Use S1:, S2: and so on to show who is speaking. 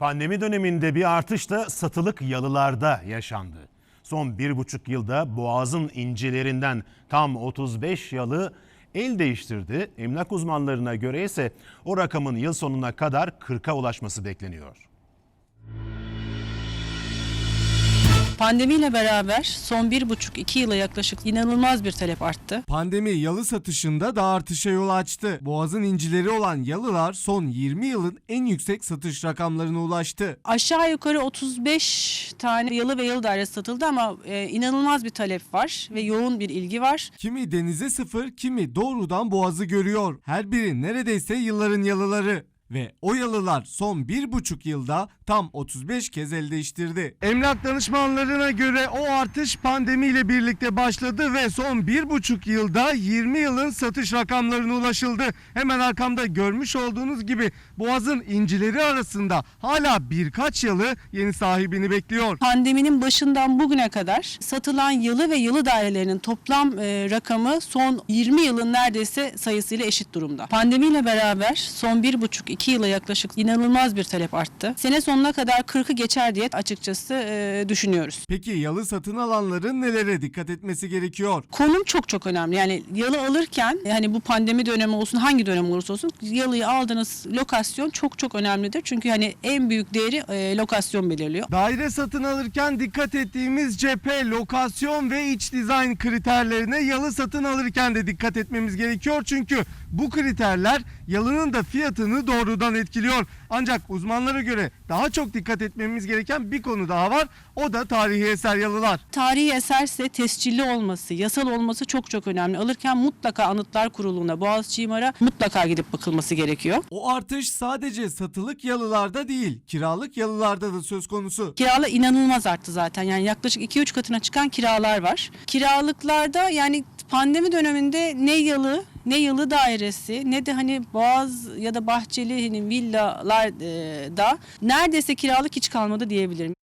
S1: Pandemi döneminde bir artış da satılık yalılarda yaşandı. Son bir buçuk yılda Boğaz'ın incilerinden tam 35 yalı el değiştirdi. Emlak uzmanlarına göre ise o rakamın yıl sonuna kadar 40'a ulaşması bekleniyor.
S2: Pandemiyle beraber son bir buçuk iki yıla yaklaşık inanılmaz bir talep arttı.
S3: Pandemi yalı satışında da artışa yol açtı. Boğaz'ın incileri olan yalılar son 20 yılın en yüksek satış rakamlarına ulaştı.
S2: Aşağı yukarı 35 tane yalı ve yalı dairesi satıldı ama e, inanılmaz bir talep var ve yoğun bir ilgi var.
S3: Kimi denize sıfır, kimi doğrudan Boğaz'ı görüyor. Her biri neredeyse yılların yalıları. Ve o yalılar son bir buçuk yılda tam 35 kez el değiştirdi. Emlak danışmanlarına göre o artış pandemiyle birlikte başladı ve son bir buçuk yılda 20 yılın satış rakamlarına ulaşıldı. Hemen arkamda görmüş olduğunuz gibi Boğaz'ın incileri arasında hala birkaç yalı yeni sahibini bekliyor.
S2: Pandeminin başından bugüne kadar satılan yalı ve yalı dairelerinin toplam e, rakamı son 20 yılın neredeyse sayısıyla eşit durumda. Pandemiyle beraber son bir buçuk iki yıla yaklaşık inanılmaz bir talep arttı. Sene sonuna kadar 40'ı geçer diye açıkçası e, düşünüyoruz.
S3: Peki yalı satın alanların nelere dikkat etmesi gerekiyor?
S2: Konum çok çok önemli. Yani yalı alırken hani bu pandemi dönemi olsun hangi dönem olursa olsun yalıyı aldığınız lokasyon çok çok önemlidir. Çünkü hani en büyük değeri e, lokasyon belirliyor.
S3: Daire satın alırken dikkat ettiğimiz cephe, lokasyon ve iç dizayn kriterlerine yalı satın alırken de dikkat etmemiz gerekiyor. Çünkü bu kriterler yalının da fiyatını doğrudan etkiliyor. Ancak uzmanlara göre daha çok dikkat etmemiz gereken bir konu daha var. O da tarihi eser yalılar.
S2: Tarihi eserse tescilli olması, yasal olması çok çok önemli. Alırken mutlaka Anıtlar Kurulu'na, Boğaziçi İmar'a mutlaka gidip bakılması gerekiyor.
S3: O artış sadece satılık yalılarda değil, kiralık yalılarda da söz konusu.
S2: Kiralar inanılmaz arttı zaten. Yani yaklaşık 2-3 katına çıkan kiralar var. Kiralıklarda yani pandemi döneminde ne yalı ne yalı dairesi ne de hani boğaz ya da bahçeli hani villalar e, neredeyse kiralık hiç kalmadı diyebilirim.